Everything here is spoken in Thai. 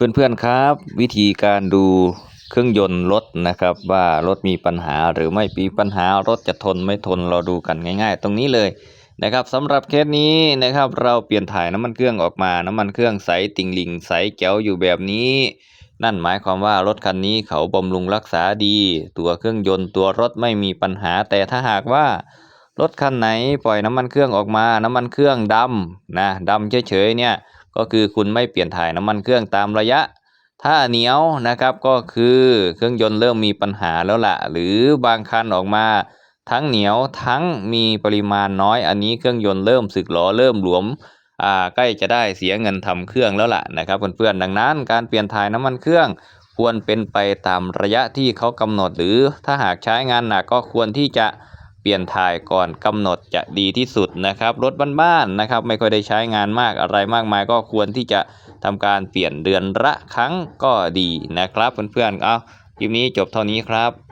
เพื่อนๆครับ วิธีการดูเครื่องยนต์รถนะครับ ว่ารถมีปัญหาหรือไม่มีปัญหารถจะทนไม่ทนเราดูกันง่าย ๆ ตรงนี้เลยนะครับสำหรับเคสนี้นะครับเราเปลี่ยนถ่ายน้ำมันเครื่องออกมา น้ำมันเครื่องใสติ่งหลิงใสแจ๋วอยู่แบบนี้ นั่นหมายความว่ารถคันนี้เขาบำรุงรักษาดี ตัวเครื่องยนต์ตัวรถไม่มีปัญหา แต่ถ้าหากว่ารถคันไหนปล่อยน้ำมันเครื่องออกมา น้ำมันเครื่องดำนะดำเฉยๆเนี่ย ก็คือคุณไม่เปลี่ยนถ่ายน้ำมันเครื่องตามระยะ ถ้าเหนียวนะครับก็คือเครื่องยนต์เริ่มมีปัญหาแล้วล่ะ หรือบางคันออกมาทั้งเหนียวทั้งมีปริมาณน้อย อันนี้เครื่องยนต์เริ่มสึกหรอเริ่มหลวมอ่าใกล้จะได้เสียเงินทำเครื่องแล้วล่ะนะครับเพื่อนๆดังนั้นการเปลี่ยนถ่ายน้ำมันเครื่องควรเป็นไปตามระยะที่เขากำหนด หรือถ้าหากใช้งานหนักก็ควรที่จะ ลี่ยนถ่ายก่อนกำหนดจะดีที่สุดนะครับ รถบ้านๆนะครับ ไม่ค่อยได้ใช้งานมากอะไรมากมาย ก็ควรที่จะทำการเปลี่ยนเดือนละครั้งก็ดีนะครับ เพื่อนๆเอาคลิปนี้จบเท่านี้ครับ